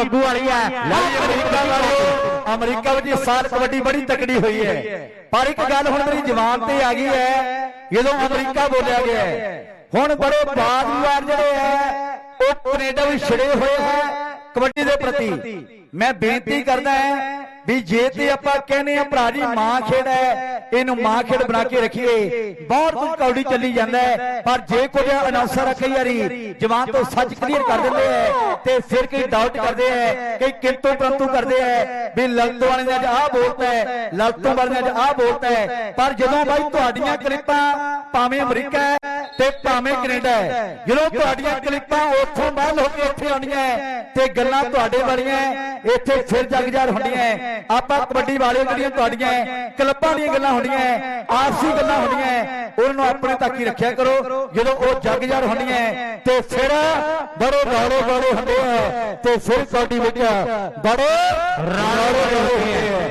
ਬੱਗੂ ਵਾਲੀ ਹੈ। ਅਮਰੀਕਾ ਵਾਲਿਓ ਅਮਰੀਕਾ ਵਿੱਚ ਇਸ ਸਾਲ ਕਬੱਡੀ ਬੜੀ ਤਕੜੀ ਹੋਈ ਹੈ। ਪਰ ਇੱਕ ਗੱਲ ਹੁਣ ਮੇਰੀ ਜ਼ਬਾਨ ਤੇ ਆ ਗਈ ਹੈ ਜਦੋਂ ਅਮਰੀਕਾ ਬੋਲਿਆ ਗਿਆ ਹੁਣ ਬੜੇ ਬਾਜ਼ੀਵਾਰ ਜਿਹੜੇ ਹੈ ਉਹ ਕੈਨੇਡਾ ਵਿੱਚ ਛਿੜੇ ਹੋਏ ਹੈ ਕਬੱਡੀ ਦੇ ਪ੍ਰਤੀ। ਮੈਂ ਬੇਨਤੀ ਕਰਦਾ ਹਾਂ ਵੀ ਜੇ ਤੇ ਆਪਾਂ ਕਹਿੰਦੇ ਆ ਭਰਾ ਜੀ ਮਾਂ ਖੇਡ ਹੈ ਇਹਨੂੰ ਮਾਂ ਖੇਡ ਬਣਾ ਕੇ ਰੱਖੀਏ। ਬਹੁਤ ਕੁਝ ਕੌੜੀ ਚੱਲੀ ਜਾਂਦਾ ਹੈ ਪਰ ਜੇ ਕੁਝ ਅਨਾਉਂਸਰ ਆ ਕਈ ਵਾਰੀ ਜਵਾਨ ਤੋਂ ਸੱਚ ਕਲੀਅਰ ਕਰ ਦਿੰਦੇ ਐ ਤੇ ਫਿਰ ਕਈ ਡਾਊਟ ਕਰਦੇ ਐ ਕਈ ਕਿੰਤੂ ਪ੍ਰੰਤੂ ਕਰਦੇ ਐ ਵੀ ਲਲਤੋਂ ਵਾਲੇ ਨੇ ਅੱਜ ਆਹ ਬੋਲਤਾ ਹੈ ਲਲਤੋਂ ਵਾਲੇ ਨੇ ਅੱਜ ਆਹ ਬੋਲਤਾ ਹੈ। ਪਰ ਜਦੋਂ ਬਾਈ ਤੁਹਾਡੀਆਂ ਕਲਿੱਪਾਂ ਭਾਵੇਂ ਅਮਰੀਕਾ ਹੈ ਤੇ ਭਾਵੇਂ ਕੈਨੇਡਾ ਹੈ। ਜਦੋਂ ਤੁਹਾਡੀਆਂ ਕਲਿੱਪਾਂ ਉੱਥੋਂ ਬਾਹਰ ਹੋ ਕੇ ਇੱਥੇ ਆਉਣੀਆਂ ਤੇ ਗੱਲਾਂ ਤੁਹਾਡੇ ਵਾਲੀਆਂ ਇੱਥੇ ਫਿਰ ਜਗਜਾਰ ਹੁੰਦੀਆਂ। ਆਪਾਂ ਕਬੱਡੀ ਵਾਲੇ ਜਿਹੜੀਆਂ ਤੁਹਾਡੀਆਂ ਕਲੱਬਾਂ ਦੀਆਂ ਗੱਲਾਂ ਹੁੰਦੀਆਂ ਹੈ, ਆਪਸੀ ਗੱਲਾਂ ਹੁੰਦੀਆਂ ਉਹਨਾਂ ਨੂੰ ਆਪਣੇ ਤੱਕ ਹੀ ਰੱਖਿਆ ਕਰੋ। ਜਦੋਂ ਉਹ ਜਗਜਾਰ ਹੁੰਦੀਆਂ ਤੇ ਫਿਰ ਬੜੇ ਰੌਲੇ ਬੜੇ ਹੁੰਦੇ ਆ ਤੇ ਫਿਰ ਕਬੱਡੀ ਵਿੱਚ ਬੜੇ ਰੌਲੇ ਹੁੰਦੇ ਆ